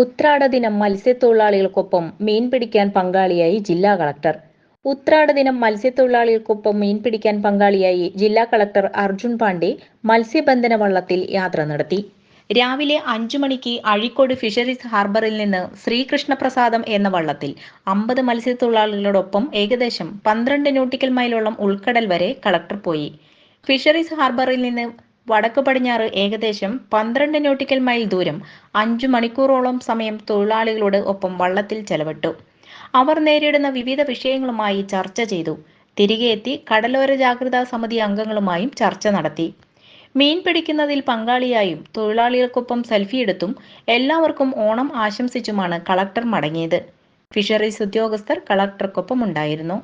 ഉത്രാട ദിനം മത്സ്യത്തൊഴിലാളികൾക്കൊപ്പം മീൻ പിടിക്കാൻ പങ്കാളിയായി ജില്ലാ കളക്ടർ. ഉത്രാട ദിനം മത്സ്യത്തൊഴിലാളികൾക്കൊപ്പം മീൻ പിടിക്കാൻ പങ്കാളിയായി ജില്ലാ കളക്ടർ അർജുൻ പാണ്ഡെ മത്സ്യബന്ധന വള്ളത്തിൽ യാത്ര നടത്തി. രാവിലെ അഞ്ചു മണിക്ക് അഴിക്കോട് ഫിഷറീസ് ഹാർബറിൽ നിന്ന് ശ്രീകൃഷ്ണപ്രസാദം എന്ന വള്ളത്തിൽ അമ്പത് മത്സ്യത്തൊഴിലാളികളോടൊപ്പം ഏകദേശം പന്ത്രണ്ട് നോട്ടിക്കൽ മൈലോളം ഉൾക്കടൽ വരെ കളക്ടർ പോയി. ഫിഷറീസ് ഹാർബറിൽ നിന്ന് വടക്കു പടിഞ്ഞാറ് ഏകദേശം പന്ത്രണ്ട് നോട്ടിക്കൽ മൈൽ ദൂരം അഞ്ചു മണിക്കൂറോളം സമയം തൊഴിലാളികളോട് ഒപ്പം വള്ളത്തിൽ ചെലവിട്ടു. അവർ നേരിടുന്ന വിവിധ വിഷയങ്ങളുമായി ചർച്ച ചെയ്തു. തിരികെ എത്തി കടലോര ജാഗ്രതാ സമിതി അംഗങ്ങളുമായും ചർച്ച നടത്തി. മീൻ പിടിക്കുന്നതിൽ പങ്കാളിയായും തൊഴിലാളികൾക്കൊപ്പം സെൽഫി എടുത്തും എല്ലാവർക്കും ഓണം ആശംസിച്ചുമാണ് കളക്ടർ മടങ്ങിയത്. ഫിഷറീസ് ഉദ്യോഗസ്ഥർ കളക്ടർക്കൊപ്പം ഉണ്ടായിരുന്നു